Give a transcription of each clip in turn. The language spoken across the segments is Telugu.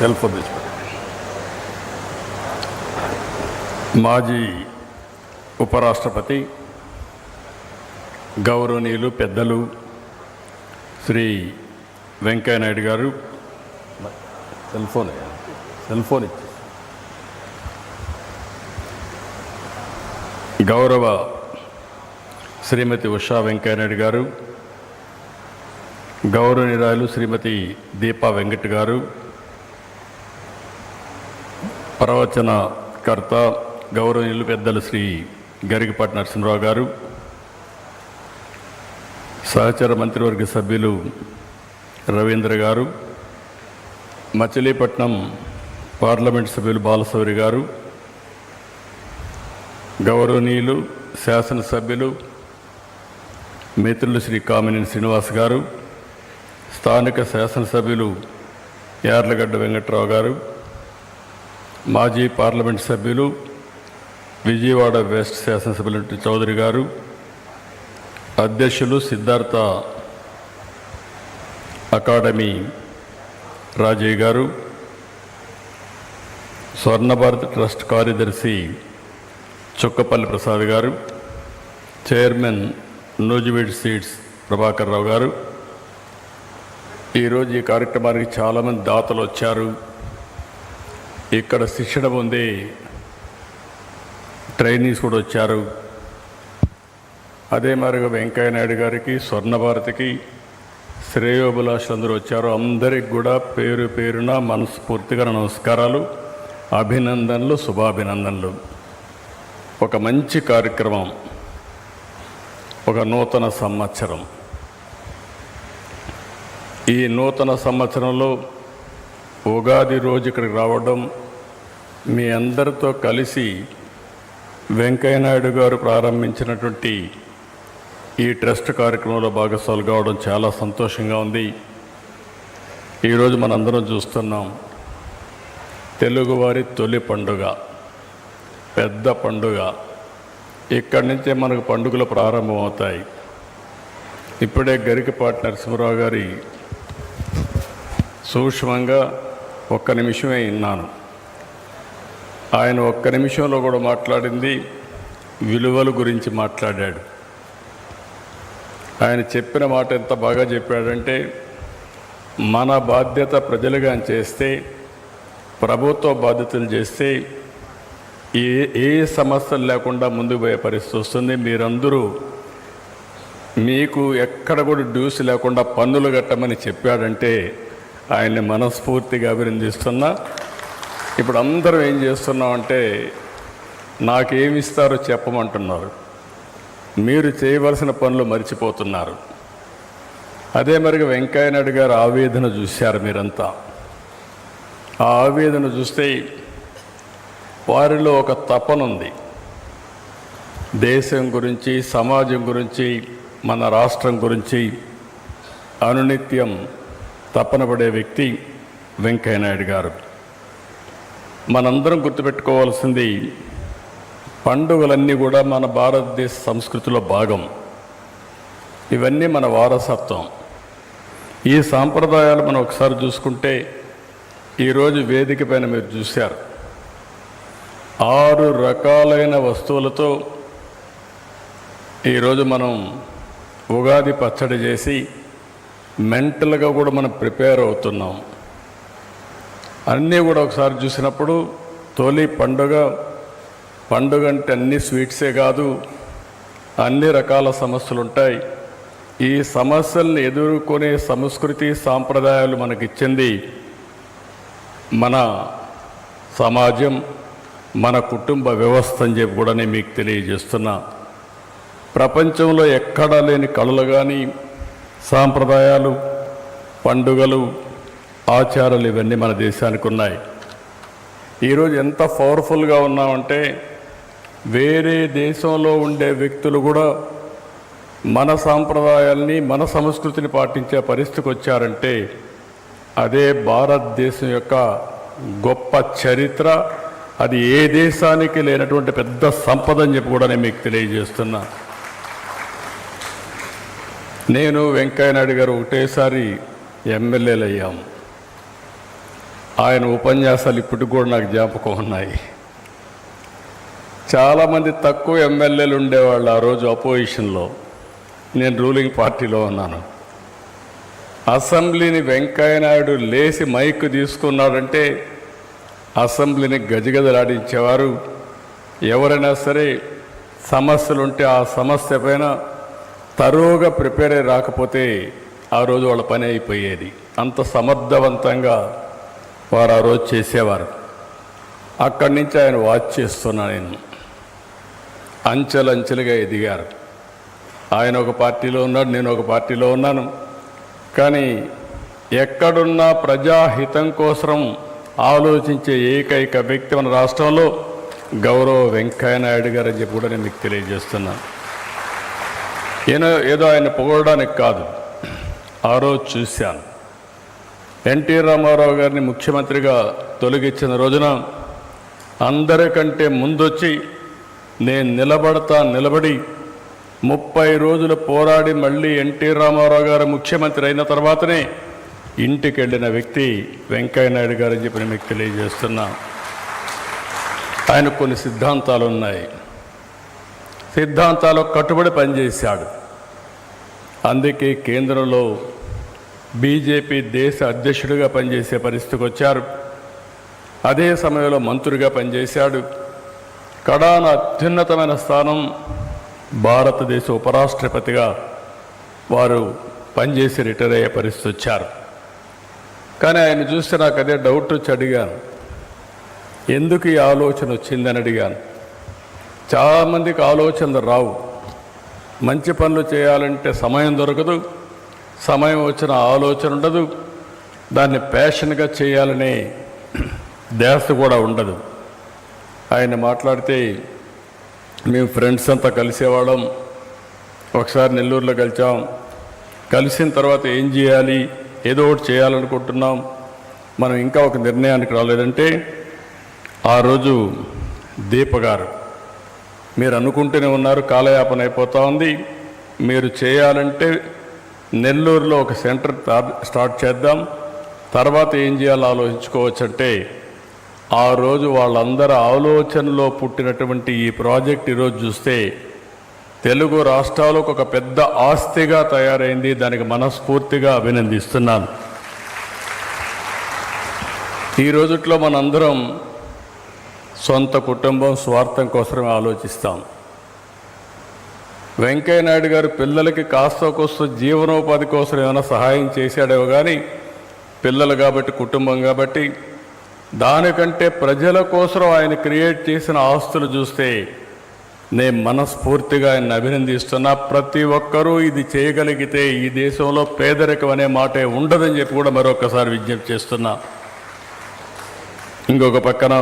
సెల్ ఫోన్ తెచ్చిపెట్టు మాజీ ఉపరాష్ట్రపతి గౌరవనీయులు పెద్దలు శ్రీ వెంకయ్యనాయుడు గారు. సెల్ ఫోన్ సెల్ ఫోన్ ఇచ్చి. గౌరవ శ్రీమతి ఉషా వెంకయ్యనాయుడు గారు గౌరవనీయురాలు శ్రీమతి దీపా వెంకట్ గారు ప్రవచనకర్త గౌరవనీయులు పెద్దలు శ్రీ గరికపాటి నరసింహరావు గారు సహచర మంత్రివర్గ సభ్యులు రవీంద్ర గారు మచిలీపట్నం పార్లమెంట్ సభ్యులు బాలశౌరి గారు గౌరవనీయులు శాసనసభ్యులు మిత్రులు శ్రీ కామినేని శ్రీనివాస్ గారు స్థానిక శాసనసభ్యులు యార్లగడ్డ వెంకట్రావు గారు మాజీ పార్లమెంట్ సభ్యులు విజయవాడ వెస్ట్ శాసనసభ్యులు చౌదరి గారు అధ్యక్షులు సిద్ధార్థ అకాడమీ రాజయ్య గారు స్వర్ణభారత్ ట్రస్ట్ కార్యదర్శి చుక్కపల్లి ప్రసాద్ గారు చైర్మన్ నూజివేడ్ సీడ్స్ ప్రభాకర్ రావు గారు. ఈరోజు ఈ కార్యక్రమానికి చాలామంది దాతలు వచ్చారు. ఇక్కడ శిక్షణ పొందే ట్రైనీస్ కూడా వచ్చారు. అదే మరిగా వెంకయ్య నాయుడు గారికి స్వర్ణభారతికి శ్రేయోభిలాషులు అందరూ వచ్చారు. అందరికి కూడా పేరు పేరున మనస్ఫూర్తిగా నమస్కారాలు అభినందనలు శుభాభినందనలు. ఒక మంచి కార్యక్రమం ఒక నూతన సంవత్సరం. ఈ నూతన సంవత్సరంలో ఉగాది రోజు ఇక్కడికి రావడం మీ అందరితో కలిసి వెంకయ్యనాయుడు గారు ప్రారంభించినటువంటి ఈ ట్రస్ట్ కార్యక్రమంలో భాగస్వాలు కావడం చాలా సంతోషంగా ఉంది. ఈరోజు మనందరం చూస్తున్నాం తెలుగువారి తొలి పండుగ పెద్ద పండుగ. ఇక్కడి నుంచే మనకు పండుగలు ప్రారంభమవుతాయి. ఇప్పుడే గరికపాటి నరసింహరావు గారి సూక్ష్మంగా ఒక్క నిమిషమే విన్నాను. ఆయన ఒక్క నిమిషంలో కూడా మాట్లాడింది విలువల గురించి మాట్లాడాడు. ఆయన చెప్పిన మాట ఎంత బాగా చెప్పాడంటే మన బాధ్యత ప్రజలుగా చేస్తే ప్రభుత్వ బాధ్యతలు చేస్తే ఏ ఏ సమస్యలు లేకుండా ముందుకు పోయే పరిస్థితి వస్తుంది. మీరందరూ మీకు ఎక్కడ కూడా డ్యూస్ లేకుండా పన్నులు కట్టమని చెప్పాడంటే ఆయన్ని మనస్ఫూర్తిగా అభినందిస్తున్నా. ఇప్పుడు అందరం ఏం చేస్తున్నామంటే అంటే ఇస్తారో చెప్పమంటున్నారు. మీరు చేయవలసిన పనులు మర్చిపోతున్నారు. అదే మరిగా వెంకయ్యనాయుడు గారు ఆవేదన చూశారు మీరంతా. ఆ ఆవేదన చూస్తే వారిలో ఒక తపన ఉంది. దేశం గురించి సమాజం గురించి మన రాష్ట్రం గురించి అనునిత్యం తపన పడే వ్యక్తి వెంకయ్యనాయుడు గారు. మనందరం గుర్తుపెట్టుకోవాల్సింది పండుగలన్నీ కూడా మన భారతదేశ సంస్కృతిలో భాగం. ఇవన్నీ మన వారసత్వం. ఈ సాంప్రదాయాలు మనం ఒకసారి చూసుకుంటే ఈరోజు వేదిక పైన మీరు చూశారు. ఆరు రకాలైన వస్తువులతో ఈరోజు మనం ఉగాది పచ్చడి చేసి మెంటల్గా కూడా మనం ప్రిపేర్ అవుతున్నాం. అన్నీ కూడా ఒకసారి చూసినప్పుడు తొలి పండుగ పండుగ అంటే అన్ని స్వీట్సే కాదు అన్ని రకాల సమస్యలు ఉంటాయి. ఈ సమస్యల్ని ఎదుర్కొనే సంస్కృతి సాంప్రదాయాలు మనకిచ్చింది మన సమాజం మన కుటుంబ వ్యవస్థ అని చెప్పి కూడా నేను మీకు తెలియజేస్తున్నా. ప్రపంచంలో ఎక్కడా లేని కళలు కానీ సాంప్రదాయాలు పండుగలు ఆచారాలు ఇవన్నీ మన దేశానికి ఉన్నాయి. ఈరోజు ఎంత పవర్ఫుల్గా ఉన్నామంటే వేరే దేశంలో ఉండే వ్యక్తులు కూడా మన సాంప్రదాయాల్ని మన సంస్కృతిని పాటించే పరిస్థితికి వచ్చారంటే అదే భారతదేశం యొక్క గొప్ప చరిత్ర అది ఏ దేశానికి లేనటువంటి పెద్ద సంపద అని చెప్పి కూడా నేను మీకు తెలియజేస్తున్నా. నేను వెంకయ్యనాయుడు గారు ఒకటేసారి ఎమ్మెల్యేలు అయ్యాము ఆయన ఉపన్యాసాలు ఇప్పటికి కూడా నాకు జ్ఞాపకం ఉన్నాయి. చాలామంది తక్కువ ఎమ్మెల్యేలు ఉండేవాళ్ళు ఆ రోజు అపోజిషన్లో. నేను రూలింగ్ పార్టీలో ఉన్నాను. అసెంబ్లీని వెంకయ్యనాయుడు లేచి మైక్ తీసుకున్నాడంటే అసెంబ్లీని గజగజలాడించేవారు. ఎవరైనా సరే సమస్యలు ఉంటే ఆ సమస్య పైన తరువుగా ప్రిపేర్ అయి రాకపోతే ఆ రోజు వాళ్ళ పని అయిపోయేది. అంత సమర్థవంతంగా వారు ఆ రోజు చేసేవారు. అక్కడి నుంచి ఆయన వాచ్ చేస్తున్నా నేను. అంచెలంచెలుగా ఎదిగారు. ఆయన ఒక పార్టీలో ఉన్నాడు నేను ఒక పార్టీలో ఉన్నాను. కానీ ఎక్కడున్నా ప్రజాహితం కోసం ఆలోచించే ఏకైక వ్యక్తి మన రాష్ట్రంలో గౌరవ వెంకయ్యనాయుడు గారు అని చెప్పి కూడా నేను మీకు తెలియజేస్తున్నాను. ఏదో ఏదో ఆయన పొగడడానికి కాదు. ఆ రోజు చూశాను. ఎన్టీ రామారావు గారిని ముఖ్యమంత్రిగా తొలగించిన రోజున అందరికంటే ముందొచ్చి నేను నిలబడతా నిలబడి ముప్పై రోజులు పోరాడి మళ్ళీ ఎన్టీ రామారావు గారు ముఖ్యమంత్రి అయిన తర్వాతనే ఇంటికి వెళ్ళిన వ్యక్తి వెంకయ్యనాయుడు గారు అని చెప్పి మీకు తెలియజేస్తున్నా. ఆయన కొన్ని సిద్ధాంతాలు ఉన్నాయి సిద్ధాంతాలకు కట్టుబడి పనిచేశాడు. అందుకే కేంద్రంలో బీజేపీ దేశ అధ్యక్షుడిగా పనిచేసే పరిస్థితికి వచ్చారు. అదే సమయంలో మంత్రిగా పనిచేశాడు. కడాన అత్యున్నతమైన స్థానం భారతదేశ ఉపరాష్ట్రపతిగా వారు పనిచేసి రిటైర్ అయ్యే పరిస్థితి వచ్చారు. కానీ ఆయన చూస్తే నాకు అదే డౌట్ వచ్చి అడిగాను. ఎందుకు ఈ ఆలోచన వచ్చిందని అడిగాను. చాలామందికి ఆలోచనలు రావు. మంచి పనులు చేయాలంటే సమయం దొరకదు. సమయం వచ్చిన ఆలోచన ఉండదు. దాన్ని ప్యాషన్గా చేయాలనే ధ్యాస కూడా ఉండదు. ఆయన మాట్లాడితే మేము ఫ్రెండ్స్ అంతా కలిసేవాళ్ళం. ఒకసారి నెల్లూరులో కలిసాం కలిసిన తర్వాత ఏం చేయాలి? ఏదో ఒకటి చేయాలనుకుంటున్నాం. మనం ఇంకా ఒక నిర్ణయానికి రాలేదంటే ఆ రోజు దీప గారు మీరు అనుకుంటూనే ఉన్నారు కాలయాపన అయిపోతూ ఉంది. మీరు చేయాలంటే నెల్లూరులో ఒక సెంటర్ స్టార్ట్ చేద్దాం. తర్వాత ఏం చేయాలో ఆలోచించుకోవచ్చంటే ఆ రోజు వాళ్ళందరి ఆలోచనలో పుట్టినటువంటి ఈ ప్రాజెక్ట్ ఈరోజు చూస్తే తెలుగు రాష్ట్రాలకు ఒక పెద్ద ఆస్తిగా తయారైంది. దానికి మనస్ఫూర్తిగా అభినందిస్తున్నాను. ఈ రోజుట్లో మనందరం సొంత కుటుంబం స్వార్థం కోసమే ఆలోచిస్తాం. వెంకయ్య నాయుడు గారు పిల్లలకి కాస్త కోస్త జీవనోపాధి కోసం ఏమైనా సహాయం చేశాడేమో కానీ పిల్లలు కాబట్టి కుటుంబం కాబట్టి దానికంటే ప్రజల కోసం ఆయన క్రియేట్ చేసిన ఆస్తులు చూస్తే నేను మనస్ఫూర్తిగా ఆయన అభినందిస్తున్నా. ప్రతి ఒక్కరూ ఇది చేయగలిగితే ఈ దేశంలో పేదరికం అనే మాటే ఉండదని చెప్పి కూడా మరొకసారి విజ్ఞప్తి చేస్తున్నా. ఇంకొక పక్కన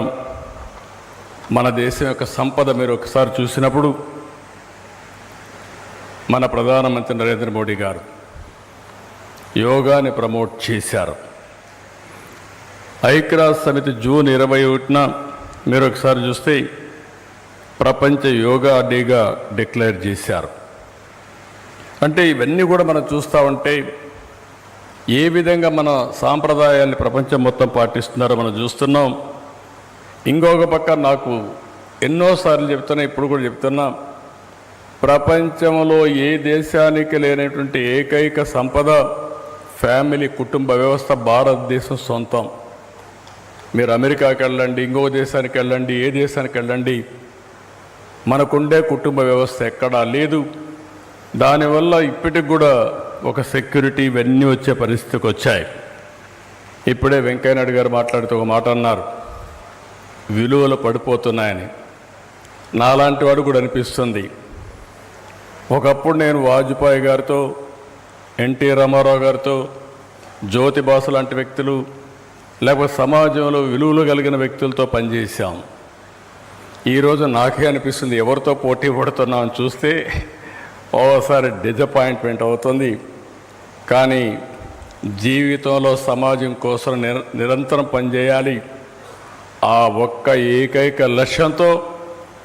మన దేశం యొక్క సంపద మీరు ఒకసారి చూసినప్పుడు మన ప్రధానమంత్రి నరేంద్ర మోడీ గారు యోగాని ప్రమోట్ చేశారు. ఐక్యరాజ్య సమితి జూన్ ఇరవై ఒకటిన మీరు ఒకసారి చూస్తే ప్రపంచ యోగా డేగా డిక్లేర్ చేశారు. అంటే ఇవన్నీ కూడా మనం చూస్తూ ఉంటే ఏ విధంగా మన సాంప్రదాయాన్ని ప్రపంచం మొత్తం పాటిస్తున్నారో మనం చూస్తున్నాం. ఇంకొక పక్క నాకు ఎన్నోసార్లు చెప్తున్నా ఇప్పుడు కూడా చెప్తున్నా ప్రపంచంలో ఏ దేశానికి లేనటువంటి ఏకైక సంపద ఫ్యామిలీ కుటుంబ వ్యవస్థ భారతదేశం సొంతం. మీరు అమెరికాకి వెళ్ళండి ఇంకో దేశానికి వెళ్ళండి ఏ దేశానికి వెళ్ళండి మనకుండే కుటుంబ వ్యవస్థ ఎక్కడా లేదు. దానివల్ల ఇప్పటికి కూడా ఒక సెక్యూరిటీ ఇవన్నీ వచ్చే పరిస్థితికి వచ్చాయి. ఇప్పుడే వెంకయ్యనాయుడు గారు మాట్లాడుతూ ఒక మాట అన్నారు. విలువలు పడిపోతున్నాయని. నాలాంటి వాడు కూడా అనిపిస్తుంది. ఒకప్పుడు నేను వాజ్పేయి గారితో ఎన్టీ రామారావు గారితో జ్యోతి బాసు లాంటి వ్యక్తులు లేకపోతే సమాజంలో విలువలు కలిగిన వ్యక్తులతో పనిచేశాం. ఈరోజు నాకే అనిపిస్తుంది ఎవరితో పోటీ పడుతున్నామని చూస్తే ఓసారి డిజపాయింట్మెంట్ అవుతుంది. కానీ జీవితంలో సమాజం కోసం నిర నిరంతరం పనిచేయాలి. ఆ ఒక్క ఏకైక లక్ష్యంతో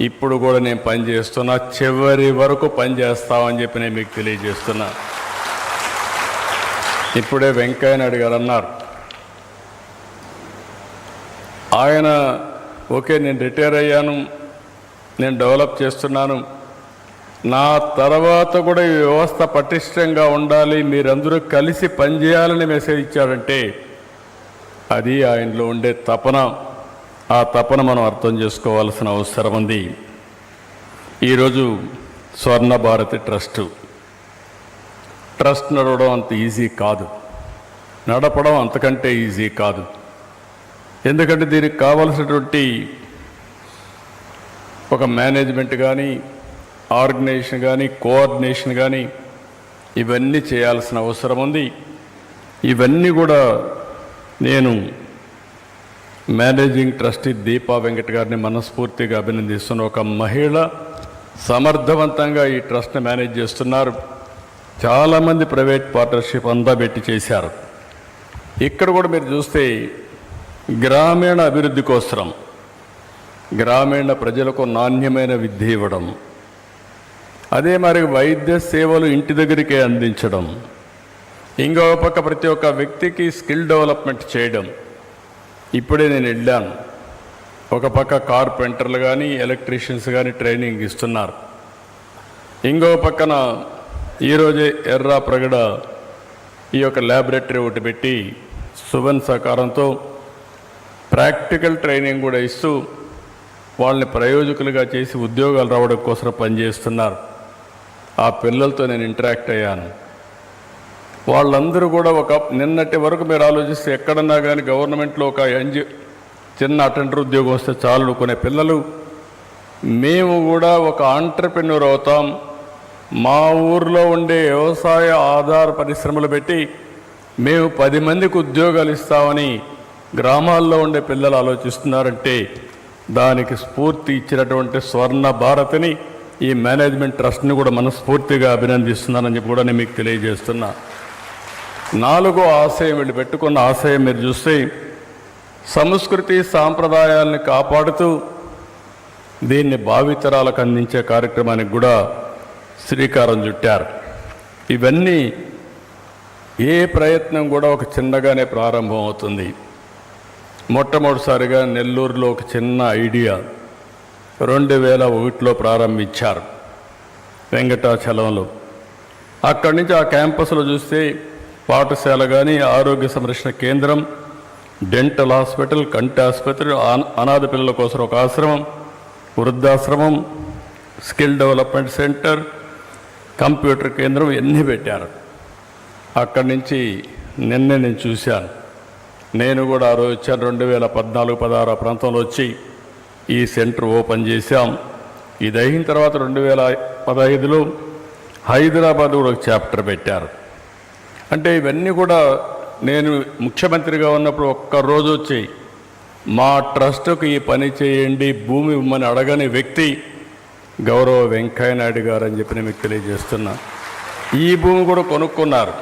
ఇప్పుడు కూడా నేను పనిచేస్తున్నా చివరి వరకు పనిచేస్తామని చెప్పి నేను మీకు తెలియజేస్తున్నా. ఇప్పుడే వెంకయ్య నాయుడు గారు అన్నారు ఆయన ఓకే నేను రిటైర్ అయ్యాను. నేను డెవలప్ చేస్తున్నాను. నా తర్వాత కూడా ఈ వ్యవస్థ పటిష్టంగా ఉండాలి. మీరందరూ కలిసి పనిచేయాలని మెసేజ్ ఇచ్చారంటే అది ఆయనలో ఉండే తపన. ఆ తపన మనం అర్థం చేసుకోవాల్సిన అవసరం ఉంది. ఈరోజు స్వర్ణ భారతి ట్రస్టు. ట్రస్ట్ నడవడం అంత ఈజీ కాదు. నడపడం అంతకంటే ఈజీ కాదు. ఎందుకంటే దీనికి కావలసినటువంటి ఒక మేనేజ్మెంట్ కానీ ఆర్గనైజేషన్ కానీ కోఆర్డినేషన్ కానీ ఇవన్నీ చేయాల్సిన అవసరం ఉంది. ఇవన్నీ కూడా నేను మేనేజింగ్ ట్రస్టీ దీపా వెంకట్ గారిని మనస్ఫూర్తిగా అభినందిస్తున్న ఒక మహిళ సమర్థవంతంగా ఈ ట్రస్ట్ని మేనేజ్ చేస్తున్నారు. చాలామంది ప్రైవేట్ పార్ట్నర్షిప్ అంతా పెట్టి చేశారు. ఇక్కడ కూడా మీరు చూస్తే గ్రామీణ అభివృద్ధి కోసం గ్రామీణ ప్రజలకు నాణ్యమైన విద్య ఇవ్వడం అదే మరి వైద్య సేవలు ఇంటి దగ్గరికే అందించడం ఇంకో పక్క ప్రతి ఒక్క వ్యక్తికి స్కిల్ డెవలప్మెంట్ చేయడం ఇప్పుడే నేను వెళ్ళాను. ఒక పక్క కార్పెంటర్లు కానీ ఎలక్ట్రీషియన్స్ కానీ ట్రైనింగ్ ఇస్తున్నారు. ఇంకో పక్కన ఈరోజే ఎర్రా ప్రగడ ఈ యొక్క ల్యాబొరేటరీ ఒకటి పెట్టి సువన్ సహకారంతో ప్రాక్టికల్ ట్రైనింగ్ కూడా ఇస్తూ వాళ్ళని ప్రయోజకులుగా చేసి ఉద్యోగాలు రావడం కోసం పనిచేస్తున్నారు. ఆ పిల్లలతో నేను ఇంటరాక్ట్ అయ్యాను. వాళ్ళందరూ కూడా ఒక నిన్నటి వరకు మీరు ఆలోచిస్తే ఎక్కడన్నా కానీ గవర్నమెంట్లో ఒక ఎన్జి చిన్న అటెండర్ ఉద్యోగం వస్తే చాలు అనుకునే పిల్లలు. మేము కూడా ఒక ఆంటర్ప్రెన్యూర్ అవుతాం. మా ఊర్లో ఉండే వ్యవసాయ ఆధార పరిశ్రమలు పెట్టి మేము పది మందికి ఉద్యోగాలు ఇస్తామని గ్రామాల్లో ఉండే పిల్లలు ఆలోచిస్తున్నారంటే దానికి స్ఫూర్తి ఇచ్చినటువంటి స్వర్ణ భారతిని ఈ మేనేజ్మెంట్ ట్రస్ట్ని కూడా మనస్ఫూర్తిగా అభినందిస్తున్నానని చెప్పి కూడా నేను మీకు తెలియజేస్తున్నా. నాలుగో ఆశయం వీళ్ళు పెట్టుకున్న ఆశయం మీరు చూస్తే సంస్కృతి సాంప్రదాయాల్ని కాపాడుతూ దీన్ని భావితరాలకు అందించే కార్యక్రమానికి కూడా శ్రీకారం చుట్టారు. ఇవన్నీ ఏ ప్రయత్నం కూడా ఒక చిన్నగానే ప్రారంభం అవుతుంది మొట్టమొదటిసారిగా నెల్లూరులో ఒక చిన్న ఐడియా రెండు వేల ఒకటిలో ప్రారంభించారు వెంకటాచలంలో. అక్కడి నుంచి ఆ క్యాంపస్లో చూస్తే పాఠశాల కానీ ఆరోగ్య సంరక్షణ కేంద్రం డెంటల్ హాస్పిటల్ కంటి ఆసుపత్రి అన- అనాథ పిల్లల కోసం ఒక ఆశ్రమం వృద్ధాశ్రమం స్కిల్ డెవలప్మెంట్ సెంటర్ కంప్యూటర్ కేంద్రం ఇవన్నీ పెట్టారు. అక్కడి నుంచి నిన్నే నేను చూశాను. నేను కూడా ఆ రోజు వచ్చాను. రెండు వేల పద్నాలుగు పదహారు ఆ ప్రాంతంలో వచ్చి ఈ సెంటర్ ఓపెన్ చేశాం. ఇది అయిన తర్వాత రెండు వేల పదహైదులో హైదరాబాద్ కూడా ఒక చాప్టర్ పెట్టారు. అంటే ఇవన్నీ కూడా నేను ముఖ్యమంత్రిగా ఉన్నప్పుడు ఒక్క రోజు వచ్చి మా ట్రస్టుకు ఈ పని చేయండి భూమి ఇవ్వమని అడగని వ్యక్తి గౌరవ వెంకయ్య నాయుడు గారు అని చెప్పి నేను మీకు తెలియజేస్తున్నా. ఈ భూమి కూడా కొనుక్కున్నారు.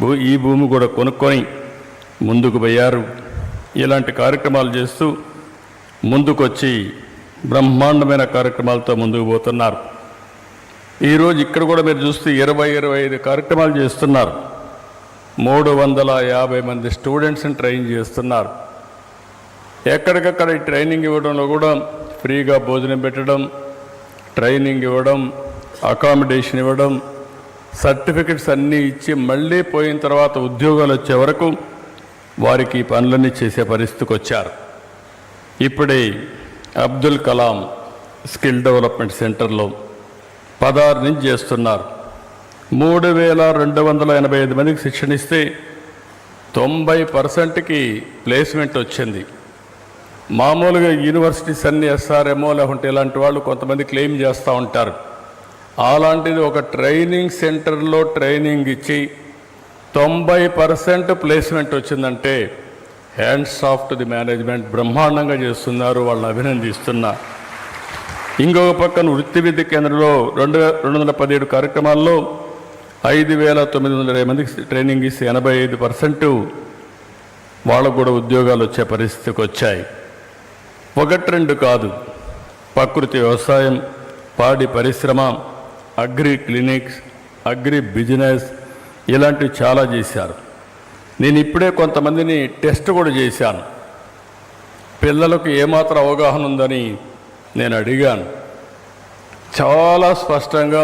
భూ ఈ భూమి కూడా కొనుక్కొని ముందుకు పోయారు. ఇలాంటి కార్యక్రమాలు చేస్తూ ముందుకొచ్చి బ్రహ్మాండమైన కార్యక్రమాలతో ముందుకు పోతున్నారు. ఈరోజు ఇక్కడ కూడా మీరు చూస్తే ఇరవై ఇరవై ఐదు కార్యక్రమాలు చేస్తున్నారు. మూడు వందల యాభై మంది స్టూడెంట్స్ని ట్రైన్ చేస్తున్నారు. ఎక్కడికక్కడ ఈ ట్రైనింగ్ ఇవ్వడంలో కూడా ఫ్రీగా భోజనం పెట్టడం ట్రైనింగ్ ఇవ్వడం అకామిడేషన్ ఇవ్వడం సర్టిఫికెట్స్ అన్నీ ఇచ్చి మళ్ళీ పోయిన తర్వాత ఉద్యోగాలు వచ్చే వరకు వారికి ఈ పనులన్నీ చేసే పరిస్థితికి వచ్చారు. ఇప్పుడే అబ్దుల్ కలాం స్కిల్ డెవలప్మెంట్ సెంటర్లో పదహారు నుంచి చేస్తున్నారు. మూడు వేల రెండు వందల ఎనభై ఐదు మందికి శిక్షణ ఇస్తే తొంభై పర్సెంట్కి ప్లేస్మెంట్ వచ్చింది. మామూలుగా యూనివర్సిటీస్ అన్ని ఎస్ఆర్ఎంఓ లేకుంటే ఇలాంటి వాళ్ళు కొంతమంది క్లెయిమ్ చేస్తూ ఉంటారు. అలాంటిది ఒక ట్రైనింగ్ సెంటర్లో ట్రైనింగ్ ఇచ్చి తొంభై పర్సెంట్ ప్లేస్మెంట్ వచ్చిందంటే hands off to the management బ్రహ్మాండంగా చేస్తున్నారు వాళ్ళని అభినందిస్తున్నా. ఇంకొక పక్కన వృత్తి విద్య కేంద్రంలో రెండు రెండు వందల పదిహేడు కార్యక్రమాల్లో ఐదు వేల తొమ్మిది వందల ఇరవై మందికి ట్రైనింగ్ ఇస్తే ఎనభై ఐదు పర్సెంట్ వాళ్ళకు కూడా ఉద్యోగాలు వచ్చే పరిస్థితికి వచ్చాయి. ఒకటి రెండు కాదు. ప్రకృతి వ్యవసాయం పాడి పరిశ్రమ అగ్రి క్లినిక్స్ అగ్రి బిజినెస్ ఇలాంటివి చాలా చేశారు. నేను ఇప్పుడే కొంతమందిని టెస్ట్ కూడా చేశాను. పిల్లలకు ఏమాత్రం అవగాహన ఉందని నేను అడిగాను. చాలా స్పష్టంగా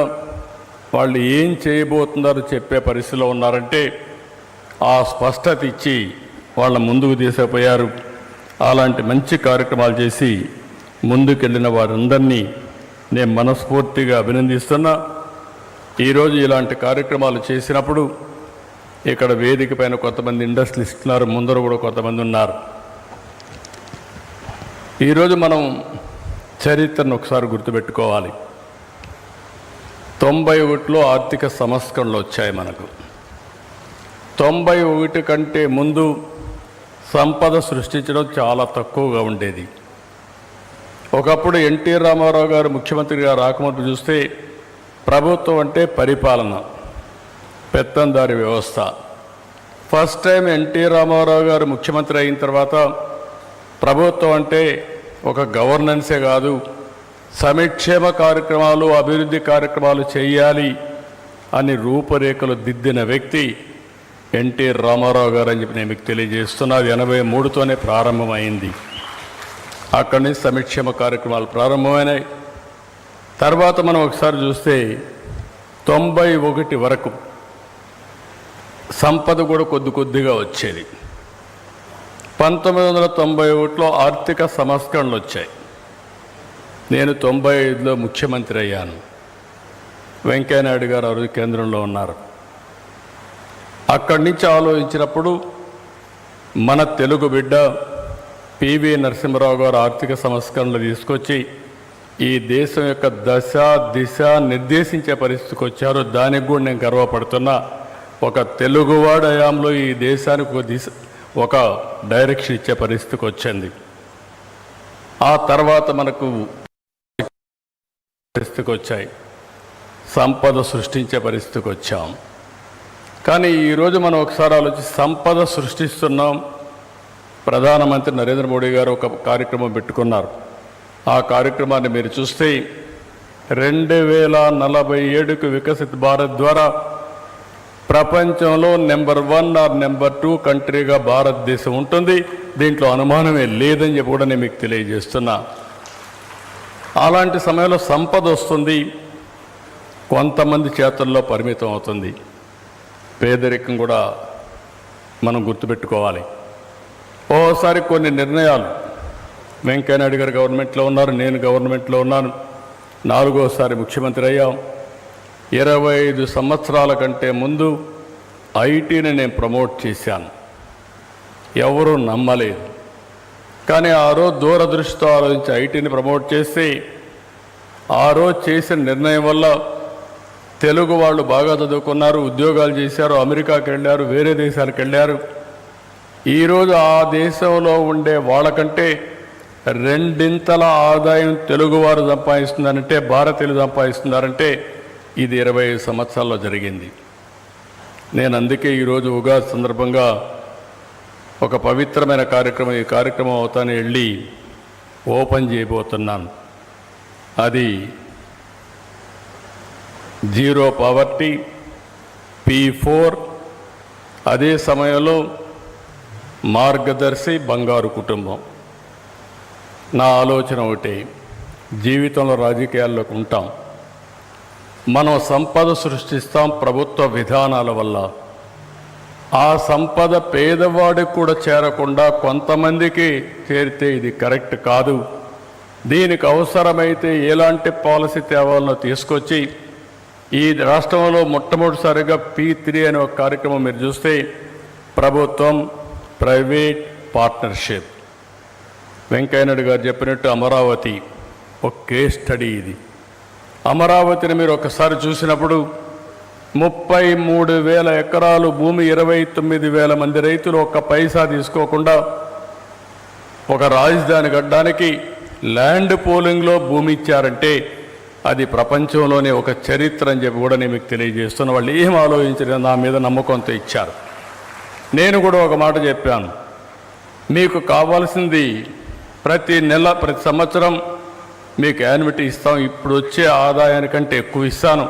వాళ్ళు ఏం చేయబోతున్నారో చెప్పే పరిస్థితిలో ఉన్నారంటే ఆ స్పష్టత ఇచ్చి వాళ్ళ ముందుకు తీసుకుపోయారు. అలాంటి మంచి కార్యక్రమాలు చేసి ముందుకెళ్ళిన వారందరినీ నేను మనస్ఫూర్తిగా అభినందిస్తున్నా. ఈరోజు ఇలాంటి కార్యక్రమాలు చేసినప్పుడు ఇక్కడ వేదిక పైన కొంతమంది ఇండస్ట్రియలిస్ట్ ఉన్నారు ముందర కూడా కొంతమంది ఉన్నారు. ఈరోజు మనం చరిత్రను ఒకసారి గుర్తుపెట్టుకోవాలి. తొంభై ఒకటిలో ఆర్థిక సంస్కరణలు వచ్చాయి మనకు. తొంభై ఒకటి కంటే ముందు సంపద సృష్టించడం చాలా తక్కువగా ఉండేది. ఒకప్పుడు ఎన్టీ రామారావు గారు ముఖ్యమంత్రిగా రాకముందు చూస్తే ప్రభుత్వం అంటే పరిపాలన పెత్తందారి వ్యవస్థ. ఫస్ట్ టైం ఎన్టీ రామారావు గారు ముఖ్యమంత్రి అయిన తర్వాత ప్రభుత్వం అంటే ఒక గవర్నెన్సే కాదు సమక్షేమ కార్యక్రమాలు అభివృద్ధి కార్యక్రమాలు చేయాలి అని రూపురేఖలు దిద్దిన వ్యక్తి ఎన్టీ రామారావు గారు అని చెప్పి నేను మీకు తెలియజేస్తున్నా. ఎనభై మూడుతోనే ప్రారంభమైంది. అక్కడి నుంచి సమక్షేమ కార్యక్రమాలు ప్రారంభమైనాయి. తర్వాత మనం ఒకసారి చూస్తే తొంభై ఒకటి వరకు సంపద కూడా కొద్ది కొద్దిగా వచ్చేది. పంతొమ్మిది వందల తొంభై ఒకటిలో ఆర్థిక సంస్కరణలు వచ్చాయి నేను తొంభై ఐదులో ముఖ్యమంత్రి అయ్యాను. వెంకయ్యనాయుడు గారు అరుదు కేంద్రంలో ఉన్నారు. అక్కడి నుంచి ఆలోచించినప్పుడు మన తెలుగు బిడ్డ పివి నరసింహరావు గారు ఆర్థిక సంస్కరణలు తీసుకొచ్చి ఈ దేశం యొక్క దశ దిశ నిర్దేశించే పరిస్థితికి వచ్చారు. దానికి కూడా నేను గర్వపడుతున్నా. ఒక తెలుగువాడు హయాంలో ఈ దేశానికి ఒక దిశ ఒక డైరెక్షన్ ఇచ్చే పరిస్థితికి వచ్చింది. ఆ తర్వాత మనకు పరిస్థితికి వచ్చాయి. సంపద సృష్టించే పరిస్థితికి వచ్చాం. కానీ ఈరోజు మనం ఒకసారి ఆలోచి సంపద సృష్టిస్తున్నాం. ప్రధానమంత్రి నరేంద్ర మోడీ గారు ఒక కార్యక్రమం పెట్టుకున్నారు. ఆ కార్యక్రమాన్ని మీరు చూస్తే రెండు వేల నలభై ఏడుకు వికసిత్ భారత్ ద్వారా ప్రపంచంలో number one or number two కంట్రీగా భారతదేశం ఉంటుంది. దీంట్లో అనుమానమే లేదని చెప్పి కూడా నేను మీకు తెలియజేస్తున్నా. అలాంటి సమయంలో సంపద వస్తుంది. కొంతమంది చేతుల్లో పరిమితం అవుతుంది. పేదరికం కూడా మనం గుర్తుపెట్టుకోవాలి. ఓసారి కొన్ని నిర్ణయాలు. వెంకయ్యనాయుడు గారు గవర్నమెంట్లో ఉన్నారు నేను గవర్నమెంట్లో ఉన్నాను. నాలుగోసారి ముఖ్యమంత్రి అయ్యాం. ఇరవై ఐదు సంవత్సరాల కంటే ముందు ఐటీని నేను ప్రమోట్ చేశాను. ఎవరూ నమ్మలేదు. కానీ ఆ రోజు దూరదృష్టితో ఆలోచించి ఐటీని ప్రమోట్ చేసి ఆ రోజు చేసిన నిర్ణయం వల్ల తెలుగు వాళ్ళు బాగా చదువుకున్నారు ఉద్యోగాలు చేశారు అమెరికాకి వెళ్ళారు వేరే దేశాలకు వెళ్ళారు. ఈరోజు ఆ దేశంలో ఉండే వాళ్ళకంటే రెండింతల ఆదాయం తెలుగువారు సంపాదిస్తున్నారంటే భారతీయులు సంపాదిస్తున్నారంటే ఇది ఇరవై ఐదు సంవత్సరాల్లో జరిగింది. నేను అందుకే ఈరోజు ఉగాది సందర్భంగా ఒక పవిత్రమైన కార్యక్రమం ఈ కార్యక్రమం అవుతానే వెళ్ళి ఓపెన్ చేయబోతున్నాను. అది జీరో పవర్టీ పీ ఫోర్ అదే సమయంలో మార్గదర్శి బంగారు కుటుంబం. నా ఆలోచన ఒకటి జీవితంలో రాజకీయాల్లోకి ఉంటాం. మనం సంపద సృష్టిస్తాం ప్రభుత్వ విధానాల వల్ల. ఆ సంపద పేదవాడికి కూడా చేరకుండా కొంతమందికి చేరితే ఇది కరెక్ట్ కాదు. దీనికి అవసరమైతే ఎలాంటి పాలసీ తేవాలనో తీసుకొచ్చి ఈ రాష్ట్రంలో మొట్టమొదటిసారిగా పీ త్రీ అనే ఒక కార్యక్రమం మీరు చూస్తే ప్రభుత్వం ప్రైవేట్ పార్ట్నర్షిప్. వెంకయ్యనాయుడు గారు చెప్పినట్టు అమరావతి ఒక కేస్ స్టడీ ఇది. అమరావతిని మీరు ఒకసారి చూసినప్పుడు ముప్పై మూడు వేల ఎకరాలు భూమి ఇరవై తొమ్మిది వేల మంది రైతులు ఒక్క పైసా తీసుకోకుండా ఒక రాజధాని కట్టడానికి ల్యాండ్ పోలింగ్లో భూమి ఇచ్చారంటే అది ప్రపంచంలోనే ఒక చరిత్ర అని చెప్పి కూడా నేను మీకు తెలియజేస్తున్న. వాళ్ళు ఏం ఆలోచించలేదు నా మీద నమ్మకంతో ఇచ్చారు. నేను కూడా ఒక మాట చెప్పాను. మీకు కావాల్సింది ప్రతి నెల ప్రతి సంవత్సరం మీకు యాన్యుటీ ఇస్తాం ఇప్పుడు వచ్చే ఆదాయానికంటే ఎక్కువ ఇస్తాను.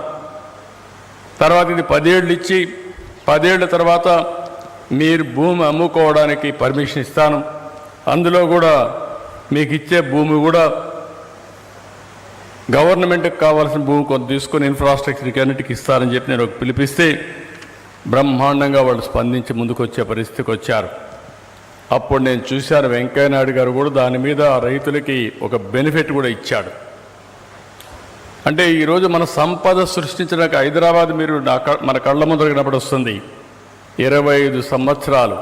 తర్వాత ఇది పదేళ్ళు ఇచ్చి పదేళ్ళ తర్వాత మీరు భూమి అమ్ముకోవడానికి పర్మిషన్ ఇస్తాను. అందులో కూడా మీకు ఇచ్చే భూమి కూడా గవర్నమెంట్కి కావాల్సిన భూమి కొంత తీసుకొని ఇన్ఫ్రాస్ట్రక్చర్కి అన్నిటికి ఇస్తారని చెప్పి నేను ఒక పిలిపిస్తే బ్రహ్మాండంగా వాళ్ళు స్పందించి ముందుకు వచ్చే పరిస్థితికి వచ్చారు. అప్పుడు నేను చూశాను వెంకయ్యనాయుడు గారు కూడా దాని మీద రైతులకి ఒక బెనిఫిట్ కూడా ఇచ్చాడు. అంటే ఈరోజు మన సంపద సృష్టించడానికి హైదరాబాద్ మీరు నా క- మన కళ్ళ ముందర వస్తుంది. ఇరవై ఐదు సంవత్సరాలు.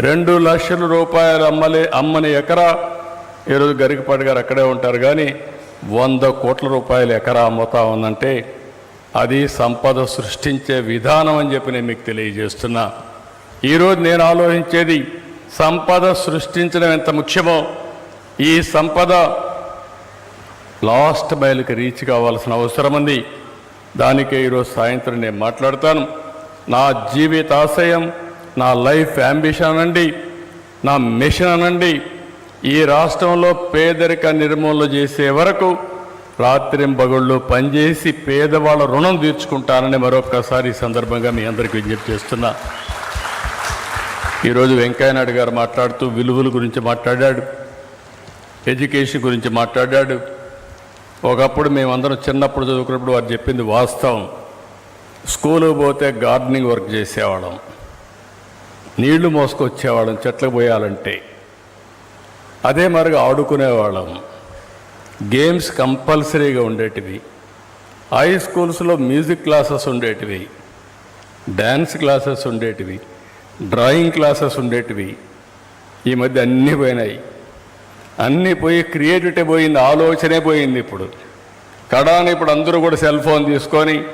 రెండు లక్షల రూపాయలు అమ్మలే అమ్మని ఎకరా. ఈరోజు గరికపాటి గారు అక్కడే ఉంటారు కానీ వంద కోట్ల రూపాయలు ఎకరా అమ్ముతా ఉందంటే అది సంపద సృష్టించే విధానం అని చెప్పి నేను మీకు తెలియజేస్తున్నా. ఈరోజు నేను ఆలోచించేది సంపద సృష్టించడం ఎంత ముఖ్యమో ఈ సంపద లాస్ట్ మైల్కి రీచ్ కావాల్సిన అవసరం ఉంది. దానికే ఈరోజు సాయంత్రం నేను మాట్లాడతాను. నా జీవితాశయం నా లైఫ్ అంబిషన్ అనండి నా మిషన్ అనండి. ఈ రాష్ట్రంలో పేదరిక నిర్మూలన చేసే వరకు రాత్రింబగుళ్ళు పనిచేసి పేదవాళ్ళ రుణం తీర్చుకుంటానని మరొకసారి ఈ సందర్భంగా మీ అందరికీ విజ్ఞప్తి చేస్తున్నా. ఈరోజు వెంకయ్యనాయుడు గారు మాట్లాడుతూ విలువల గురించి మాట్లాడాడు ఎడ్యుకేషన్ గురించి మాట్లాడాడు. ఒకప్పుడు మేమందరం చిన్నప్పుడు చదువుకున్నప్పుడు వారు చెప్పింది వాస్తవం. స్కూలుకు పోతే గార్డెనింగ్ వర్క్ చేసేవాళ్ళం. నీళ్ళు మోసుకొచ్చేవాళ్ళం చెట్లకు పోయాలంటే. అదే మరిగా ఆడుకునేవాళ్ళం. గేమ్స్ కంపల్సరీగా ఉండేటివి. హై స్కూల్స్లో మ్యూజిక్ క్లాసెస్ ఉండేటివి. డ్యాన్స్ క్లాసెస్ ఉండేటివి. డ్రాయింగ్ క్లాసెస్ ఉండేటివి. ఈ మధ్య అన్నీ పోయినాయి. అన్నీ పోయి క్రియేటివిటీ పోయింది ఆలోచనే పోయింది ఇప్పుడు. కడాని ఇప్పుడు అందరూ కూడా సెల్ ఫోన్ తీసుకొని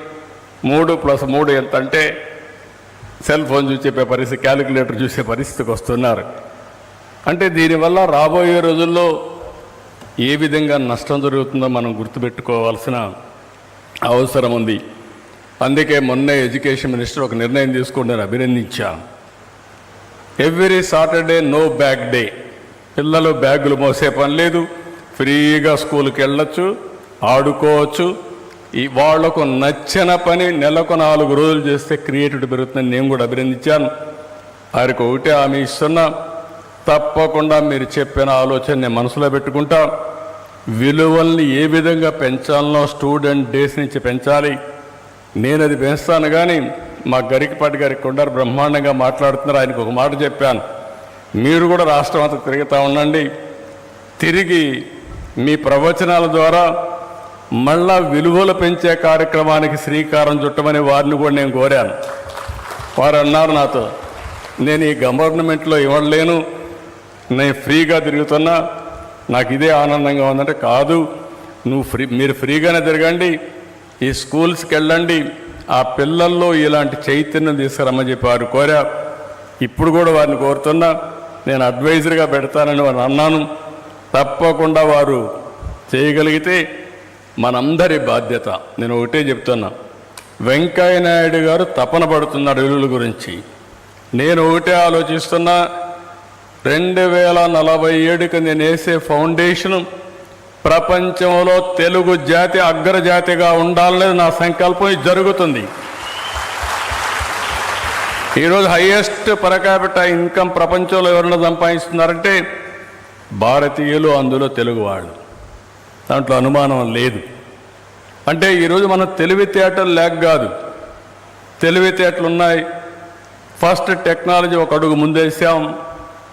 మూడు ప్లస్ మూడు ఎంత అంటే సెల్ ఫోన్ చూసే పరిస్థితి క్యాలిక్యులేటర్ చూసే పరిస్థితికి వస్తున్నారు. అంటే దీనివల్ల రాబోయే రోజుల్లో ఏ విధంగా నష్టం జరుగుతుందో మనం గుర్తుపెట్టుకోవాల్సిన అవసరం ఉంది. అందుకే మొన్న ఎడ్యుకేషన్ మినిస్టర్ ఒక నిర్ణయం తీసుకుని నేను అభినందించాను. Every Saturday no bag day పిల్లలు బ్యాగులు మోసే పని లేదు. ఫ్రీగా స్కూల్కి వెళ్ళొచ్చు ఆడుకోవచ్చు. ఈ వాళ్ళకు నచ్చిన పని నెలకు నాలుగు రోజులు చేస్తే క్రియేటివిటీ పెరుగుతుందని నేను కూడా అభినందించాను. వారికి ఒకటే ఆమె ఇస్తున్నా. తప్పకుండా మీరు చెప్పిన ఆలోచన నేను మనసులో పెట్టుకుంటా. విలువల్ని ఏ విధంగా పెంచాలనో స్టూడెంట్ డేస్ నుంచి పెంచాలి. నేను అది పెంచుతాను కానీ మా గరికపాటి గారి కొండరు బ్రహ్మాండంగా మాట్లాడుతున్నారు. ఆయనకు ఒక మాట చెప్పాను. మీరు కూడా రాష్ట్రం అంతా తిరుగుతూ ఉండండి. తిరిగి మీ ప్రవచనాల ద్వారా మళ్ళా విలువలు పెంచే కార్యక్రమానికి శ్రీకారం చుట్టమని వారిని కూడా నేను కోరాను. వారు అన్నారు నాతో నేను ఈ గవర్నమెంట్లో ఇవ్వలేను. నేను ఫ్రీగా తిరుగుతున్నా. నాకు ఇదే ఆనందంగా ఉందంటే కాదు. నువ్వు ఫ్రీ మీరు ఫ్రీగానే తిరగండి. ఈ స్కూల్స్కి వెళ్ళండి. ఆ పిల్లల్లో ఇలాంటి చైతన్యం తీసుకురమ్మని చెప్పి వారు కోరా. ఇప్పుడు కూడా వారిని కోరుతున్నా నేను అడ్వైజర్గా పెడతానని వారు అన్నాను. తప్పకుండా వారు చేయగలిగితే మనందరి బాధ్యత. నేను ఒకటే చెప్తున్నా. వెంకయ్య నాయుడు గారు తపన పడుతున్నాడు విలువల గురించి. నేను ఒకటే ఆలోచిస్తున్నా రెండు వేల నలభై ఏడుకి నేను వేసే ఫౌండేషన్ ప్రపంచంలో తెలుగు జాతి అగ్రజాతిగా ఉండాలనేది నా సంకల్పం ఇది జరుగుతుంది. ఈరోజు హయ్యెస్ట్ పరకాపిట ఇన్కమ్ ప్రపంచంలో ఎవరైనా సంపాదిస్తున్నారంటే భారతీయులు అందులో తెలుగు వాళ్ళు దాంట్లో అనుమానం లేదు. అంటే ఈరోజు మనం తెలివితేటలు లేక కాదు. తెలివితేటలు ఉన్నాయి. ఫస్ట్ టెక్నాలజీ ఒక అడుగు ముందేసాం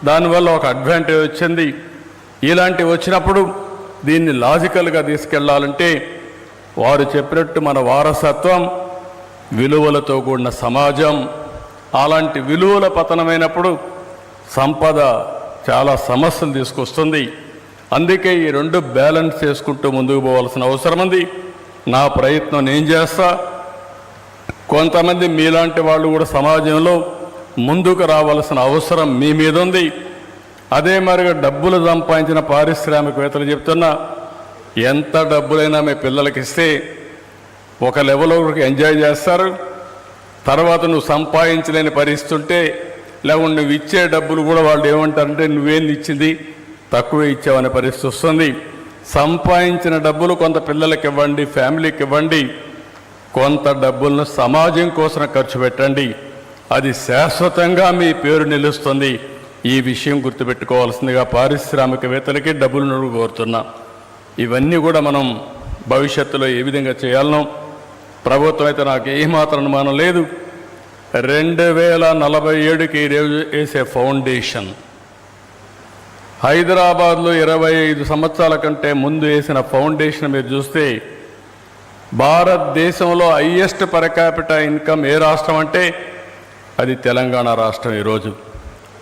దానివల్ల ఒక అడ్వాంటేజ్ వచ్చింది. ఇలాంటివి వచ్చినప్పుడు దీన్ని లాజికల్గా తీసుకెళ్ళాలంటే వారు చెప్పినట్టు మన వారసత్వం విలువలతో కూడిన సమాజం అలాంటి విలువల పతనమైనప్పుడు సంపద చాలా సమస్యలు తీసుకొస్తుంది. అందుకే ఈ రెండు బ్యాలెన్స్ చేసుకుంటూ ముందుకు పోవాల్సిన అవసరం ఉంది. నా ప్రయత్నం నేను చేస్తా. కొంతమంది మీలాంటి వాళ్ళు కూడా సమాజంలో ముందుకు రావాల్సిన అవసరం మీ మీద ఉంది. అదే మరిగా డబ్బులు సంపాదించిన పారిశ్రామికవేత్తలు చెప్తున్నా ఎంత డబ్బులైనా మీ పిల్లలకి ఇస్తే ఒక లెవెల్ వరకు ఎంజాయ్ చేస్తారు. తర్వాత నువ్వు సంపాదించలేని పరిస్థితి ఉంటే లేకుంటే నువ్వు ఇచ్చే డబ్బులు కూడా వాళ్ళు ఏమంటారంటే నువ్వేంది ఇచ్చింది? తక్కువ ఇచ్చావనే పరిస్థితి వస్తుంది. సంపాదించిన డబ్బులు కొంత పిల్లలకి ఇవ్వండి ఫ్యామిలీకి ఇవ్వండి. కొంత డబ్బులను సమాజం కోసం ఖర్చు పెట్టండి. అది శాశ్వతంగా మీ పేరు నిలుస్తుంది. ఈ విషయం గుర్తుపెట్టుకోవాల్సిందిగా పారిశ్రామికవేత్తలకి డబ్బులు కోరుతున్నా. ఇవన్నీ కూడా మనం భవిష్యత్తులో ఏ విధంగా చేయాలనో ప్రభుత్వం అయితే నాకు ఏమాత్రం అనుమానం లేదు. రెండు వేల నలభై ఏడుకి వేసే ఫౌండేషన్. హైదరాబాద్లో ఇరవై ఐదు సంవత్సరాల కంటే ముందు వేసిన ఫౌండేషన్ మీరు చూస్తే భారతదేశంలో హయ్యెస్ట్ పర్ క్యాపిటల్ ఇన్కమ్ ఏ రాష్ట్రం అంటే అది తెలంగాణ రాష్ట్రం ఈరోజు.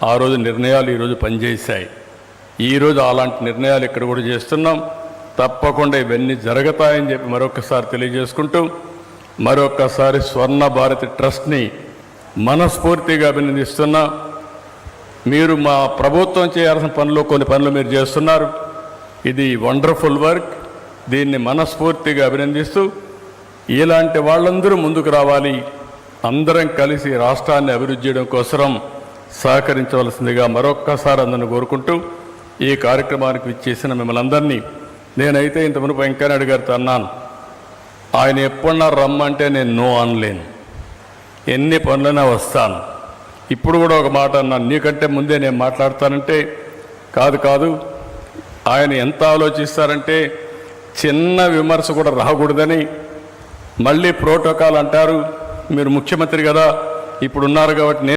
ఆ రోజు నిర్ణయాలు ఈరోజు పనిచేశాయి. ఈరోజు అలాంటి నిర్ణయాలు ఇక్కడ కూడా చేస్తున్నాం. తప్పకుండా ఇవన్నీ జరుగుతాయని చెప్పి మరొకసారి తెలియజేసుకుంటూ మరొకసారి స్వర్ణ భారతి ట్రస్ట్ని మనస్ఫూర్తిగా అభినందిస్తున్నా. మీరు మా ప్రభుత్వం చేయాల్సిన పనులు కొన్ని పనులు మీరు చేస్తున్నారు. ఇది వండర్ఫుల్ వర్క్. దీన్ని మనస్ఫూర్తిగా అభినందిస్తూ ఇలాంటి వాళ్ళందరూ ముందుకు రావాలి. అందరం కలిసి రాష్ట్రాన్ని అభివృద్ధి చేయడం కోసం సహకరించవలసిందిగా మరొక్కసారి అందరిని కోరుకుంటూ ఈ కార్యక్రమానికి విచ్చేసిన మిమ్మల్ని అందరినీ నేనైతే ఇంత మునుపు వెంకయ్యనాయుడు గారితో అన్నాను. ఆయన ఎప్పుడన్నా రమ్మంటే నేను నో అనలేను. ఎన్ని పనులైనా వస్తాను. ఇప్పుడు కూడా ఒక మాట అన్నాను. నీకంటే ముందే నేను మాట్లాడతానంటే కాదు కాదు ఆయన ఎంత ఆలోచిస్తారంటే చిన్న విమర్శ కూడా రాకూడదని మళ్ళీ ప్రోటోకాల్ అంటారు. మీరు ముఖ్యమంత్రి కదా ఇప్పుడు ఉన్నారు కాబట్టి నేను